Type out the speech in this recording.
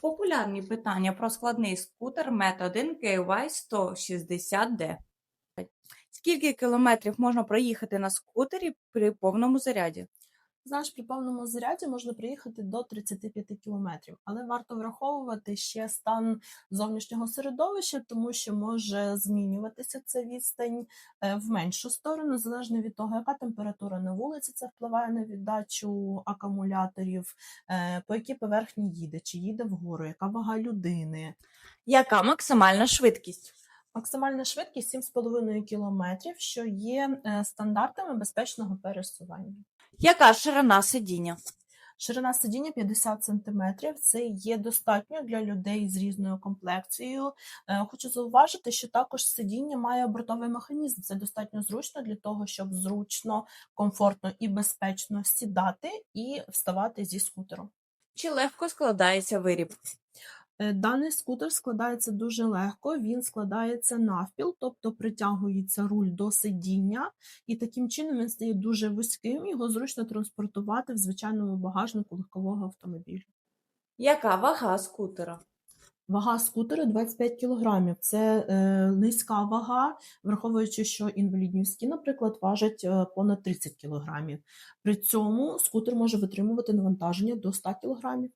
Популярні питання про складний скутер Meta1 KY 160D. Скільки кілометрів можна проїхати на скутері при повному заряді? Знаєш, при повному заряді можна приїхати до 35 кілометрів, але варто враховувати ще стан зовнішнього середовища, тому що може змінюватися ця відстань е, в меншу сторону, залежно від того, яка температура на вулиці, це впливає на віддачу акумуляторів, е, по якій поверхні їде, чи їде вгору, яка вага людини. Яка максимальна швидкість? Максимальна швидкість 7,5 км, що є е, стандартами безпечного пересування. Яка ширина сидіння? Ширина сидіння 50 см. Це є достатньо для людей з різною комплекцією. Е, Хочу зауважити, що також сидіння має бортовий механізм. Це достатньо зручно для того, щоб зручно, комфортно і безпечно сідати і вставати зі скутеру. Чи легко складається виріб? Е, Даний скутер складається дуже легко, він складається навпіл, тобто притягується руль до сидіння, і таким чином він стає дуже вузьким, його зручно транспортувати в звичайному багажнику легкового автомобіля. Яка вага скутера? Вага скутера 25 кг. Це е, низька вага, враховуючи, що інвалідні візки, наприклад, важать е, понад 30 кг. При цьому скутер може витримувати навантаження до 100 кг.